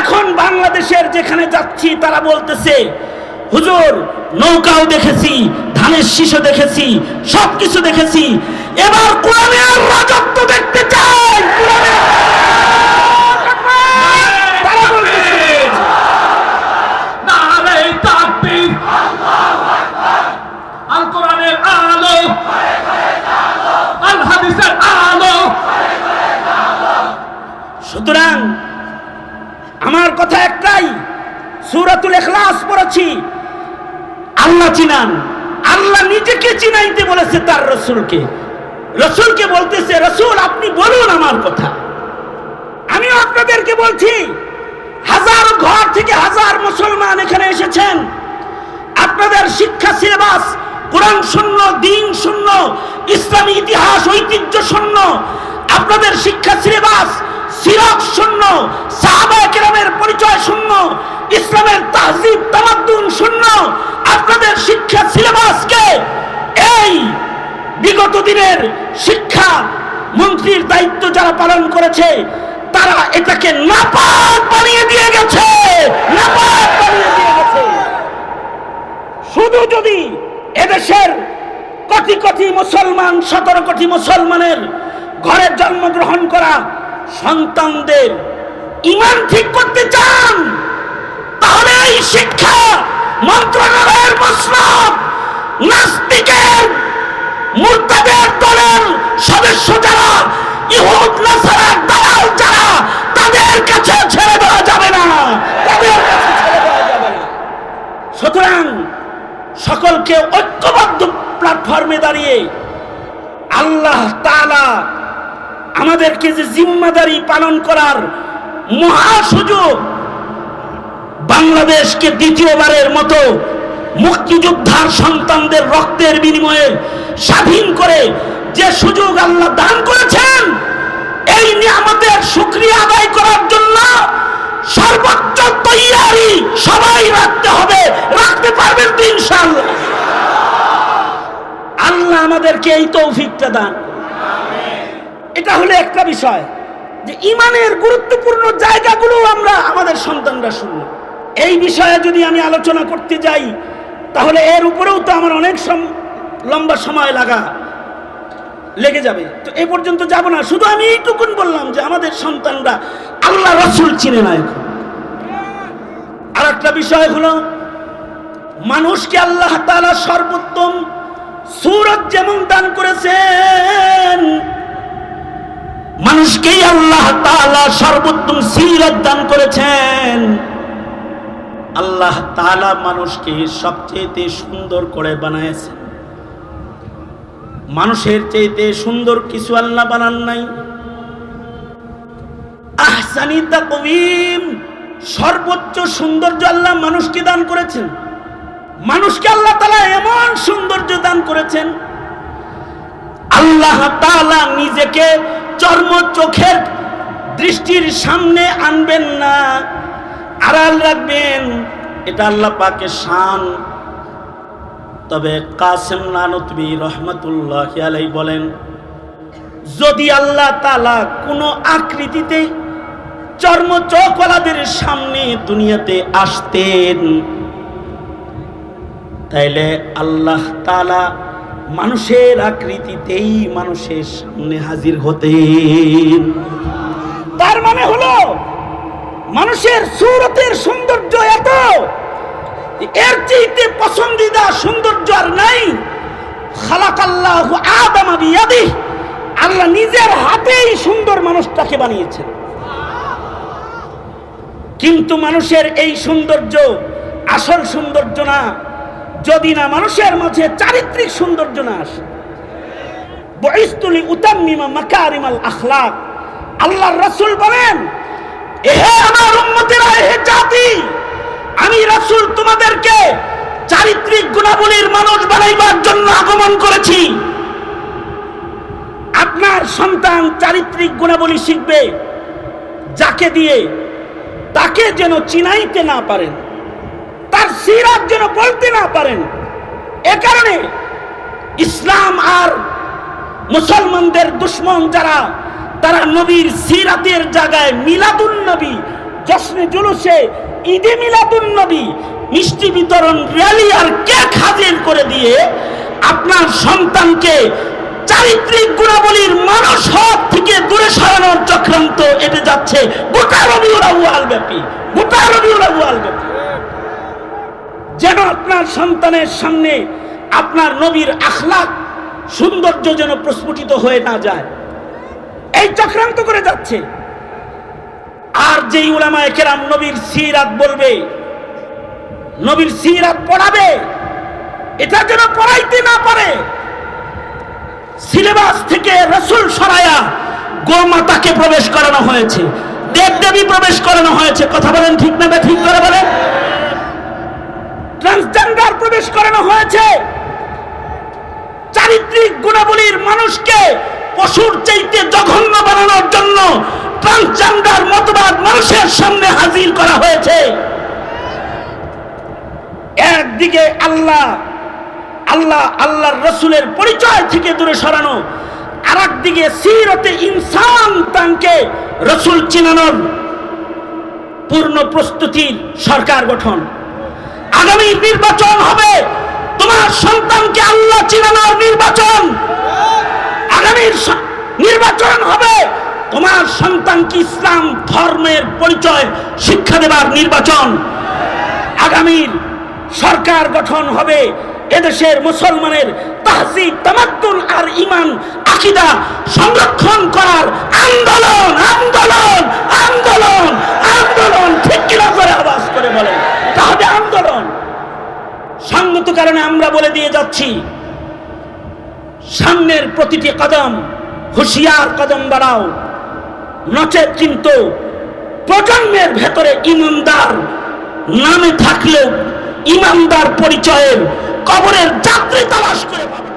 এখন বাংলাদেশের যেখানে যাচ্ছি, তারা বলতেছে, হুজুর, নৌকাও দেখেছি, ধানের শিশু দেখেছি, সবকিছু দেখেছি। এবার কোরআনের রাজত্ব দেখতে চাই, কোরআনের আমার কথা একটাই, সূরাতুল ইখলাস পড়েছি। আল্লাহ চিনান, আল্লাহ নিজেকে চিনাইতে বলেছে তার রসুলকে। রসুলকে বলতেছে, রসুল, আপনি বলুন আমার কথা। আমি আপনাদেরকে বলছি, হাজার ঘর থেকে হাজার মুসলমান এখানে এসেছেন। আপনাদের শিক্ষা সিলেবাস কোরআন শূন্য, দিন শূন্য, ইসলামী ইতিহাস, ঐতিহ্য শূন্য আপনাদের শিক্ষা সিলেবাস সিরাত শূন্য সাহাবা কেরামের পরিচয় শূন্য, ইসলামের তাহজিব তামাদ্দুন শূন্য। আপনাদের শিক্ষা সিলেবাসকে এই বিগত দিনের শিক্ষা মন্ত্রীর দায়িত্ব যারা পালন করেছে, তারা এটাকে নাপাক বানিয়ে দিয়ে গেছে। নাপাক বানিয়ে দিয়ে গেছে। শুধু যদি এদেশের কোটি কোটি মুসলমান, সতেরো কোটি মুসলমানের ঘরে জন্মগ্রহণ করা সন্তানদের ইমান ঠিক করতে চান, তাহলে এই শিক্ষা মন্ত্রণালয়ের মসনদ নাস্তিকের, মুরতাদের দলের সদস্য যারা, ইহুদ, নাসারার দালাল যারা, তাদের কাছে ছেড়ে দেওয়া যাবে না। তাদের কাছে ছেড়ে দেওয়া যাবে না। সুতরাং সকলকে ঐক্যবদ্ধ প্ল্যাটফর্মে দাঁড়িয়ে আল্লাহ তাআলা আমাদেরকে যে জিম্মাদারি পালন করার মহা সুযোগ বাংলাদেশকে দ্বিতীয়বারের মতো মুক্তিযোদ্ধার সন্তানদের রক্তের বিনিময়ে স্বাধীন করে যে সুযোগ আল্লাহ দান করেছেন, এই নিয়ামতের শুক্রিয়া আদায় করার জন্য সর্বোচ্চ তৈয়ারি সবাই রাখতে হবে। রাখতে পারবেন তো ইনশাআল্লাহ। আল্লাহ আমাদেরকে এই তৌফিকটা দান এটা হলো একটা বিষয় যে ইমানের গুরুত্বপূর্ণ জায়গাগুলো আমরা আমাদের সন্তানরা শুনল। এই বিষয়ে যদি আমি আলোচনা করতে যাই, তাহলে এর উপরেও তো আমার অনেক লম্বা সময় লাগা, লেগে যাবে। তো এ পর্যন্ত যাব না। শুধু আমি এইটুকুন বললাম যে আমাদের সন্তানরা আল্লাহ রসুল চিনে না এখন। আর একটা বিষয় হলো, মানুষকে আল্লাহ তাআলা সর্বোত্তম সুরত যেমন দান করেছেন মানুষকেই আল্লাহ তাআলা সর্বোত্তম সিরত দান করেছেন। আল্লাহ তাআলা মানুষকে সবচেয়ে সুন্দর করে বানায়ছেন। মানুষের চাইতে সুন্দর কিছু আল্লাহ বানান নাই। আহসানি তাকওয়িম, সর্বোচ্চ সৌন্দর্য আল্লাহ মানুষকে দান করেছেন। মানুষকে আল্লাহ তাআলা এমন সৌন্দর্য দান করেছেন। আল্লাহ তাআলা নিজেকে চর্ম চোখের দৃষ্টির সামনে আনবেন না। আড়াল রাখবেন, এটা আল্লাহ পাকের শান। তবে কাসেম নানতবি রহমতুল্লাহ আলাই বলেন, যদি আল্লাহ তালা কোনো আকৃতিতে চর্ম চৌকলাদের সামনে দুনিয়াতে আসতেন, তাইলে আল্লাহ তাআলা মানুষের আকৃতিতেই মানুষের সামনে হাজির হতেন তার মানে হলো, মানুষের সুরতের সৌন্দর্য এত এর চাইতে পছন্দিদা সৌন্দর্য আর নাই। খালাকাল্লাহ আদম বিয়াদি আল্লাহ নিজের হাতেই সুন্দর মানুষটাকে বানিয়েছেন। কিন্তু মানুষের এই সৌন্দর্য আসল সৌন্দর্য না যদি না মানুষের মাঝে চারিত্রিক সৌন্দর্য না আসে। বইস্তুলি উতাম্মিমা মাকারিমাল আখলাক। আল্লাহর রাসূল বলেন এহে আমার উম্মতেরা এহে জাতি, আমি রাসূল তোমাদেরকে চারিত্রিক গুণাবলীর মানুষ বানাইবার জন্য আগমন করেছি। আপনার সন্তান চারিত্রিক গুণাবলী শিখবে, যাকে দিয়ে তাকে যেন চিনাইতে না পারেন। তার সিরাত যেন বলতে না পারেন। এ কারণে ইসলাম আর মুসলমানদের দুশ্মন যারা, তারা নবীর সিরাতের জায়গায় মিলাদুন নবী, জশ্নে জুলুসে ঈদে মিলাদুন নবী, মিষ্টি বিতরণ র্যালি আর কেক হাজির করে দিয়ে আপনার সন্তানকে চারিত্রিক গুণাবলীর মানুষ হওয়ার থেকে দূরে সরানোর চক্রান্ত এটে যাচ্ছে গোটা রবিউল আউয়াল ব্যাপী, গোটা রবিউল আউয়াল ব্যাপী। যেন আপনার সন্তানের সামনে আপনার নবীর আখলাক সৌন্দর্য যেন প্রস্ফুটিত হয়ে না যায়। এই চক্রান্ত করে যাচ্ছে। আর যেই উলামায়ে কেরাম নবীর সিরাত বলবে, নবীর সিরাত পড়াবে, এটা যেন পড়াইতে না পারে। সিলেবাস থেকে রসুল সরায়া গোমাতাকে প্রবেশ করানো হয়েছে দেব দেবী প্রবেশ করানো হয়েছে। কথা বলেন ঠিক না, ঠিক করে বলেন ট্রান্সজেন্ডার প্রবেশ করানো হয়েছে চারিত্রিক গুণাবলীর মানুষকে পশুর চাইতে জঘন্য বানানোর জন্য ট্রান্সজেন্ডার মতবাদ মানুষের সামনে হাজির করা হয়েছে। একদিকে আল্লাহ আল্লাহ, আল্লাহর রসুলের পরিচয় থেকে দূরে সরানো আর একদিকে সিরতে ইনসান তাকে রসুল চিনানোর পূর্ণ প্রস্তুতি সরকার গঠন। আগামী নির্বাচন হবে, তোমার সন্তানকে আল্লাহ চিনানোর নির্বাচন। আগামীর নির্বাচন হবে। তোমার সন্তানকে ইসলাম ধর্মের পরিচয় শিক্ষা দেবার নির্বাচন। আগামীর সরকার গঠন হবে। এদেশের মুসলমানের তাহসিব তামাদ্দুন আর ইমান আকিদা সংরক্ষণ করার আন্দোলন আন্দোলন আন্দোলন আন্দোলন। ঠিক কিনা করে আওয়াজ করে বলে তাহলে আন্দোলন। সঙ্গত কারণে আমরা বলে দিয়ে যাচ্ছি। সামনের প্রতিটি কদম, হুশিয়ার কদম বাড়াও। নচেত কিন্তু প্রজন্মের ভেতরে ইমানদার নামে থাকলেও ইমানদার পরিচয়ের কবরের যাত্রী তালাশ করে পাবে।